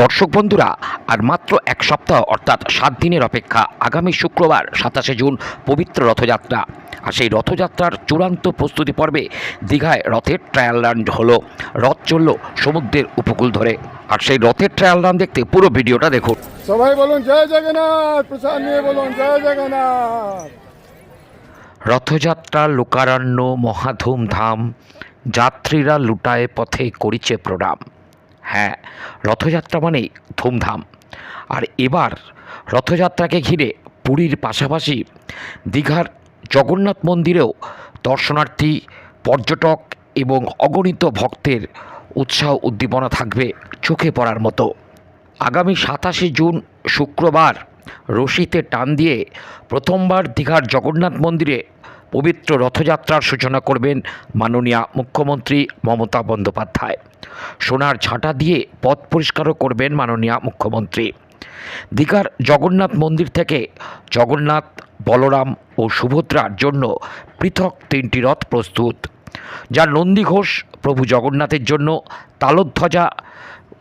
দর্শক বন্ধুরা, আর মাত্র এক সপ্তাহ, অর্থাৎ সাত দিনের অপেক্ষা, আগামী শুক্রবার, সাতাশে জুন, পবিত্র রথযাত্রা। আর সেই রথযাত্রার চূড়ান্ত প্রস্তুতি পর্বে দীঘায় রথের ট্রায়াল রান হলো। রথ চলল সমুদ্রের উপকূল ধরে। আর সেই রথের ট্রায়াল রান দেখতে পুরো ভিডিওটা দেখুন। সবাই বলুন জয় জগন্নাথ, প্রসাদ নিয়ে বলুন জয় জগন্নাথ। রথযাত্রা, লোকারণ্য মহাধুমধাম যাত্রীরা লুটায় পথে করিছে প্রণাম। হ্যাঁ রথযাত্রা মানেই ধুমধাম। আর এবার রথযাত্রাকে ঘিরে পুরীর পাশাপাশি দীঘার জগন্নাথ মন্দিরেও দর্শনার্থী, পর্যটক এবং অগণিত ভক্তের উৎসাহ উদ্দীপনা থাকবে চোখে পড়ার মতো। আগামী সাতাশে জুন শুক্রবার রশিতে টান দিয়ে প্রথমবার দীঘার জগন্নাথ মন্দিরে পবিত্র রথযাত্রার সূচনা করবেন মাননীয় মুখ্যমন্ত্রী মমতা বন্দ্যোপাধ্যায়। সোনার ঝাঁটা দিয়ে পথ পরিষ্কারও করবেন মাননীয় মুখ্যমন্ত্রী। দীঘার জগন্নাথ মন্দির থেকে জগন্নাথ, বলরাম ও সুভদ্রার জন্য পৃথক তিনটি রথ প্রস্তুত। যা নন্দী ঘোষ, প্রভু জগন্নাথের জন্য তালধ্বজা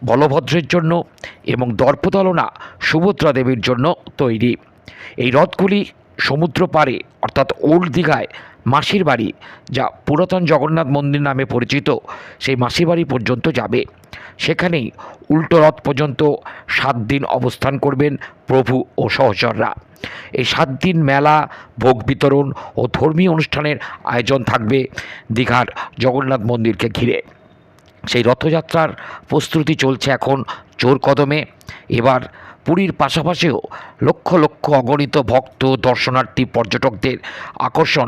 বলভদ্রের জন্য এবং দর্পদলনা সুভদ্রা দেবীর জন্য তৈরি। এই রথগুলি সমুদ্র পাড়ে, অর্থাৎ ওল্ড দীঘায়, মাসির বাড়ি, যা পুরাতন জগন্নাথ মন্দির নামে পরিচিত, সেই মাসির বাড়ি পর্যন্ত যাবে। সেখানেই উল্টো রথ পর্যন্ত সাত দিন অবস্থান করবেন প্রভু ও সহচররা। এই সাত দিন মেলা, ভোগ বিতরণ ও ধর্মীয় অনুষ্ঠানের আয়োজন থাকবে দীঘার জগন্নাথ মন্দিরকে ঘিরে। সেই রথযাত্রার প্রস্তুতি চলছে এখন জোর কদমে। এবার পুরীর পাশাপাশিও লক্ষ লক্ষ অগণিত ভক্ত, দর্শনার্থী, পর্যটকদের আকর্ষণ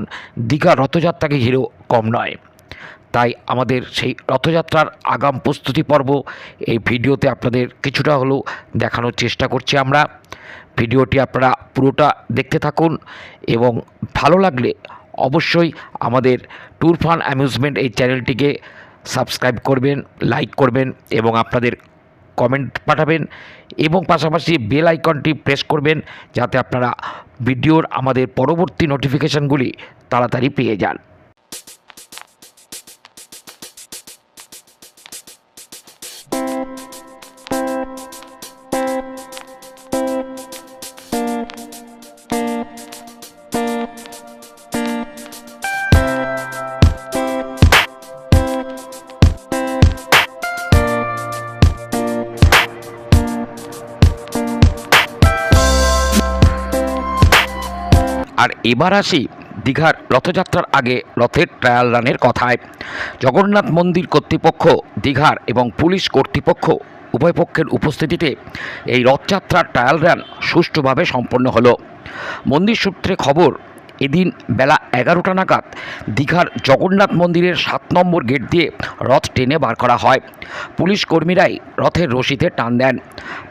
দীঘা রথযাত্রাকে ঘিরেও কম নয়। তাই আমাদের সেই রথযাত্রার আগাম প্রস্তুতি পর্ব এই ভিডিওতে আপনাদের কিছুটা হলেও দেখানোর চেষ্টা করছি আমরা। ভিডিওটি আপনারা পুরোটা দেখতে থাকুন এবং ভালো লাগলে অবশ্যই আমাদের ট্যুর ফান অ্যামিউজমেন্ট এই চ্যানেলটিকে সাবস্ক্রাইব করবেন, লাইক করবেন এবং আপনাদের কমেন্ট পাঠাবেন এবং পাশাপাশি বেল আইকনটি প্রেস করবেন যাতে আপনারা ভিডিওর আমাদের পরবর্তী নোটিফিকেশানগুলি তাড়াতাড়ি পেয়ে যান। এবার আসি দীঘার রথযাত্রার আগে রথের ট্রায়াল রানের কথায়। জগন্নাথ মন্দির কর্তৃপক্ষ, দীঘার এবং পুলিশ কর্তৃপক্ষ উভয় পক্ষের উপস্থিতিতে এই রথযাত্রার ট্রায়াল রান সুষ্ঠুভাবে সম্পন্ন হলো। মন্দির সূত্রে খবর এদিন বেলা এগারোটা নাগাদ দীঘার জগন্নাথ মন্দিরের সাত নম্বর গেট দিয়ে রথ টেনে বার করা হয়। পুলিশ কর্মীরাই রথের রশিতে টান দেন।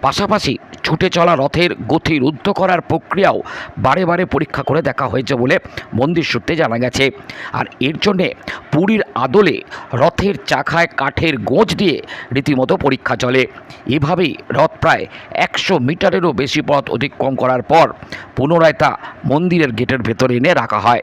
পাশাপাশি ছুটে চলা রথের গতি রুদ্ধ করার প্রক্রিয়াও বারে বারে পরীক্ষা করে দেখা হয়েছে বলে মন্দির সূত্রে জানা গেছে। আর এর জন্যে পুরীর আদলে রথের চাখায় কাঠের গোঁজ দিয়ে রীতিমতো পরীক্ষা চলে। এভাবেই রথ প্রায় একশো মিটারেরও বেশি পথ অতিক্রম করার পর পুনরায় তা মন্দিরের গেটের ভেতরে এনে রাখা হয়।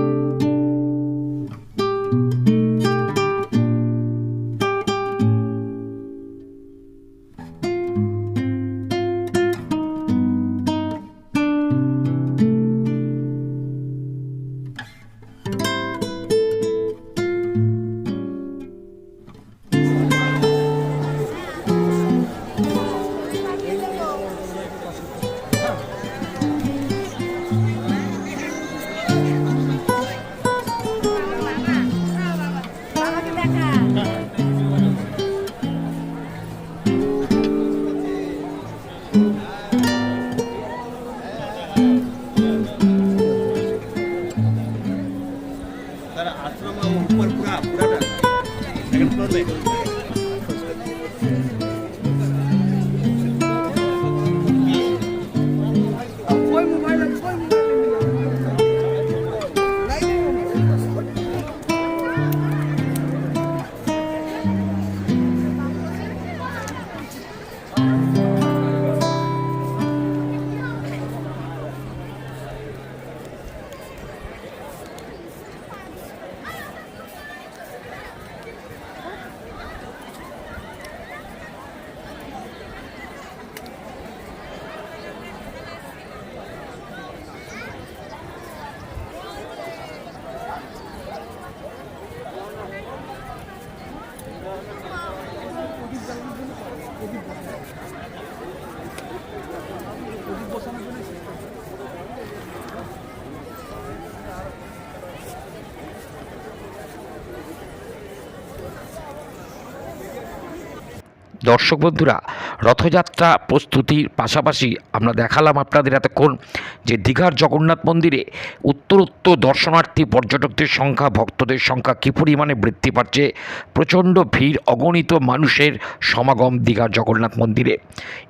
দর্শক বন্ধুরা, রথযাত্রা প্রস্তুতির পাশাপাশি আমরা দেখালাম আপনাদের এতক্ষণ যে দীঘার জগন্নাথ মন্দিরে উত্তরোত্তর দর্শনার্থী পর্যটকদের সংখ্যা, ভক্তদের সংখ্যা কী পরিমাণে বৃদ্ধি পাচ্ছে, প্রচণ্ড ভিড়, অগণিত মানুষের সমাগম দীঘার জগন্নাথ মন্দিরে।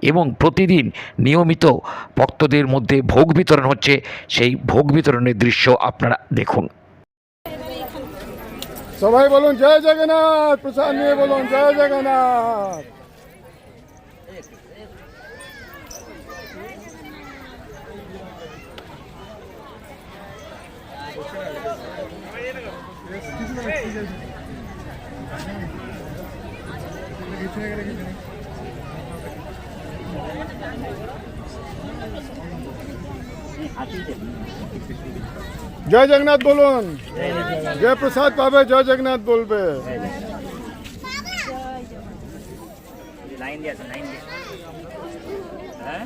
এবং প্রতিদিন নিয়মিত ভক্তদের মধ্যে ভোগ বিতরণ হচ্ছে, সেই ভোগ বিতরণের দৃশ্য আপনারা দেখুন। সবাই বলুন, জয় জগন্নাথ! প্রসাদ নিয়ে বলুন, জয় জগন্নাথ! জয় জগন্নাথ বলুন যে প্রসাদ পাবে জয় জগন্নাথ বলবে লাইন দিয়ে আছে লাইন দিয়ে হ্যাঁ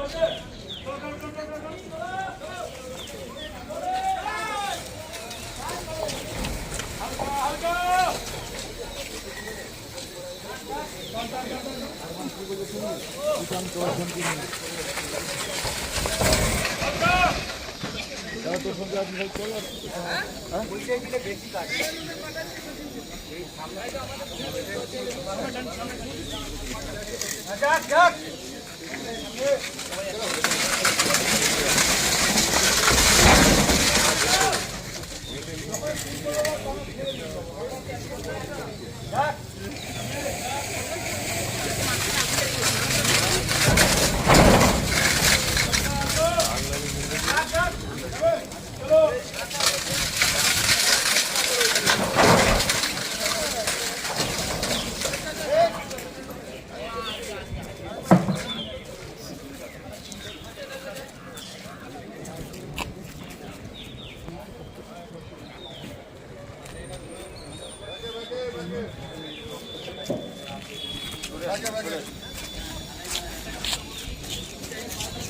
জয় জগন্নাথ